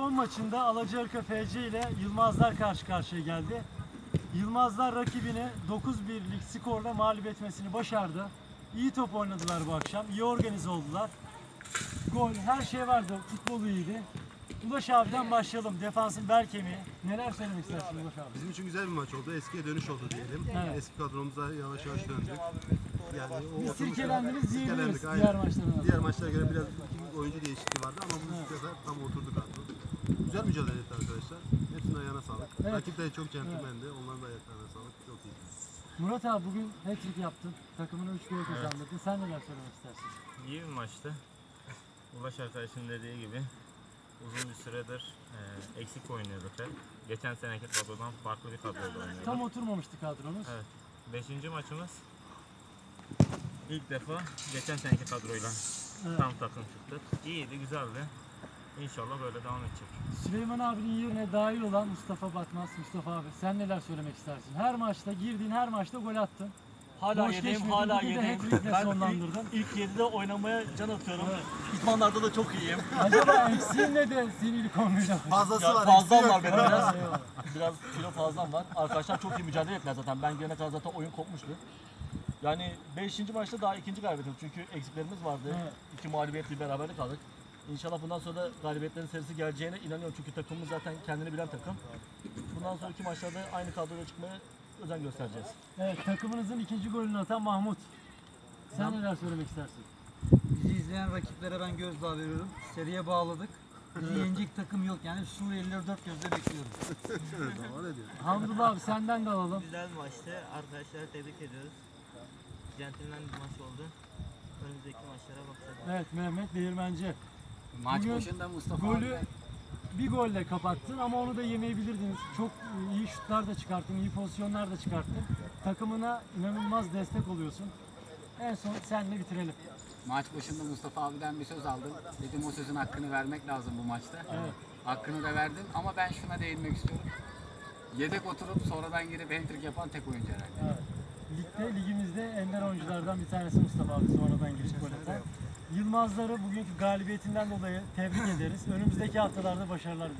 son maçında Alacaarka FC ile Yılmazlar karşı karşıya geldi. Yılmazlar rakibini 9-1'lik skorla mağlup etmesini başardı. İyi top oynadılar bu akşam. iyi organize oldular. Gol, her şey vardı. Futbolu iyiydi. Ulaş abiden başlayalım. Defansın bel kemiği. Neler söylemek istersin Ulaş abi? Bizim için güzel bir maç oldu. Eskiye dönüş oldu diyelim. Evet. Eski kadromuza yavaş yavaş döndük. Yani o Biz sirkelendiniz diyebiliriz diğer maçlarına. Diğer maçlara göre biraz iki oyuncu değişikliği vardı ama bu oturdu kadro. Güzel mücadele etti arkadaşlar. Hepsinin ayağına sağlık. Evet. Rakip de çok centilmendi. Onların da ayaklarına sağlık. Çok iyi. Murat abi bugün hat-trick yaptın. Takımına 3 gol kazandırdın. Sen neler söylemek istersin? İyi bir maçtı. Ulaş arkadaşın dediği gibi uzun bir süredir e, eksik oynuyorduk hep. Geçen seneki kadrodan farklı bir kadroyla oynuyorduk. Tam oturmamıştı kadronuz. Evet. Beşinci maçımız ilk defa geçen seneki kadroyla Evet. tam takım çıktık. İyiydi, güzeldi. İnşallah böyle devam edecek. Süleyman abinin yerine dahil olan Mustafa Batmaz. Mustafa abi sen neler söylemek istersin? Her maçta girdiğin her maçta gol attın. Hala Boş yedeyim, hala bugün de yedeyim. hat-trick'le Ben sonlandırdın. ilk, ilk 7'de oynamaya can atıyorum. İdmanlarda da çok iyiyim. Acaba eksiğin ne de seni ilk 11'de Fazlası Ya var. fazlam eksiği var yok. benim biraz. biraz kilo fazlam var. Arkadaşlar çok iyi mücadele ettiler zaten. Ben gelene kadar zaten oyun kopmuştu. Yani 5. maçta daha ikinci galibiyetimiz. Çünkü eksiklerimiz vardı. Evet. İki mağlubiyetli beraberlik kaldık. İnşallah bundan sonra da galibiyetlerin serisi geleceğine inanıyorum. Çünkü takımımız zaten kendini bilen takım. Bundan sonraki maçlarda aynı kadroyla çıkmaya özen göstereceğiz. Evet takımınızın ikinci golünü atan Mahmut. Sen neler söylemek istersin? Bizi izleyen rakiplere ben gözdağı veriyorum. Seriye bağladık. Bizi yenecek takım yok. Yani Suriyelileri dört gözle bekliyorum. Hamdullah abi senden de alalım. Güzel bir maçtı. Arkadaşları tebrik ediyoruz. Centilmen bir maç oldu. Önümüzdeki maçlara bakacağız. Evet Mehmet Değirmenci. Maç Bugün başında Mustafa Golü abi bir golle kapattın ama onu da yemeyebilirdiniz. Çok iyi şutlar da çıkarttın, iyi pozisyonlar da çıkarttın. Takımına inanılmaz destek oluyorsun. En son senle bitirelim. maç başında Mustafa abiden bir söz aldım. Dedim o sözün hakkını vermek lazım bu maçta. Evet. Hakkını da verdin ama ben şuna değinmek istiyorum. Yedek oturup sonradan girip hat-trick yapan tek oyuncu herhalde. Evet. Ligde, ligimizde ender oyunculardan bir tanesi Mustafa abi sonradan girip gol. Yılmazları bugünkü galibiyetinden dolayı tebrik ederiz. Önümüzdeki haftalarda başarılar dileriz.